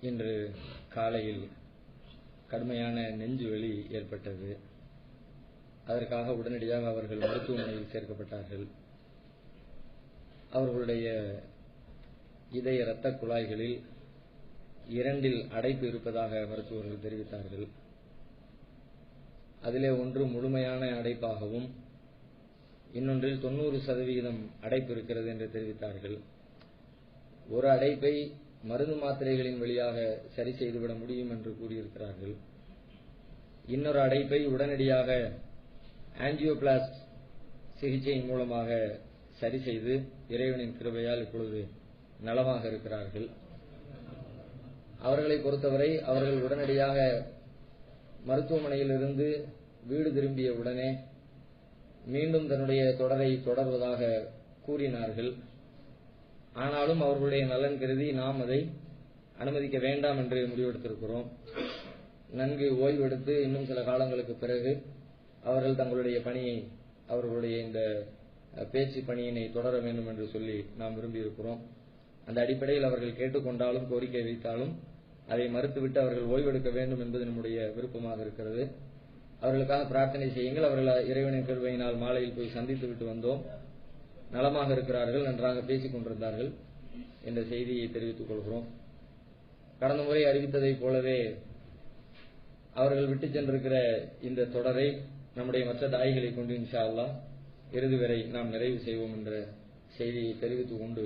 இன்று காலையில் கடுமையான நெஞ்சு வலி ஏற்பட்டது. அதற்காக உடனடியாக அவர்கள் மருத்துவமனையில் சேர்க்கப்பட்டார்கள். அவர்களுடைய இதய இரத்த குழாய்களில் இரண்டில் அடைப்பு இருப்பதாக மருத்துவர்கள் தெரிவித்தார்கள். அதிலே ஒன்று முழுமையான அடைப்பாகவும் இன்னொன்றில் தொண்ணூறு சதவிகிதம் அடைப்பு இருக்கிறது என்று தெரிவித்தார்கள். ஒரு அடைப்பை மருந்து மாத்திரைகளின் வழியாக சரி செய்துவிட முடியும் என்று கூறியிருக்கிறார்கள். இன்னொரு அடைப்பை உடனடியாக ஆன்ஜியோபிளாஸ்ட் சிகிச்சையின் மூலமாக சரி செய்து இறைவனின் கிருபையால் இப்பொழுது நலமாக இருக்கிறார்கள். அவர்களை பொறுத்தவரை அவர்கள் உடனடியாக மருத்துவமனையிலிருந்து வீடு திரும்பிய உடனே மீண்டும் தன்னுடைய தொடரை தொடர்வதாக கூறினார்கள். ஆனாலும் அவர்களுடைய நலன் கருதி நாம் அதை அனுமதிக்க வேண்டாம் என்று முடிவெடுத்திருக்கிறோம். நன்கு ஓய்வெடுத்து இன்னும் சில காலங்களுக்கு பிறகு அவர்கள் தங்களுடைய பணியை அவர்களுடைய இந்த பேச்சு பணியினை தொடர வேண்டும் என்று சொல்லி நாம் விரும்பியிருக்கிறோம். அந்த அடிப்படையில் அவர்கள் கேட்டுக்கொண்டாலும் கோரிக்கை வைத்தாலும் அதை மறுத்துவிட்டு அவர்கள் ஓய்வெடுக்க வேண்டும் என்பது நம்முடைய விருப்பமாக இருக்கிறது. அவர்களுக்காக பிரார்த்தனை செய்யுங்கள். அவர்கள் இறைவனின் கருவையினால் மாலையில் போய் சந்தித்து விட்டு வந்தோம். நலமாக இருக்கிறார்கள் நன்றாக பேசிக் கொண்டிருந்தார்கள் என்ற செய்தியை தெரிவித்துக் கொள்கிறோம். கடந்த முறை அறிவித்ததைப் போலவே அவர்கள் விட்டு சென்றிருக்கிற இந்த தொடரை நம்முடைய மற்ற தாய்களை கொண்டு இன்ஷா அல்லா இறுதி வரை நாம் நிறைவு செய்வோம் என்ற செய்தியை தெரிவித்துக் கொண்டு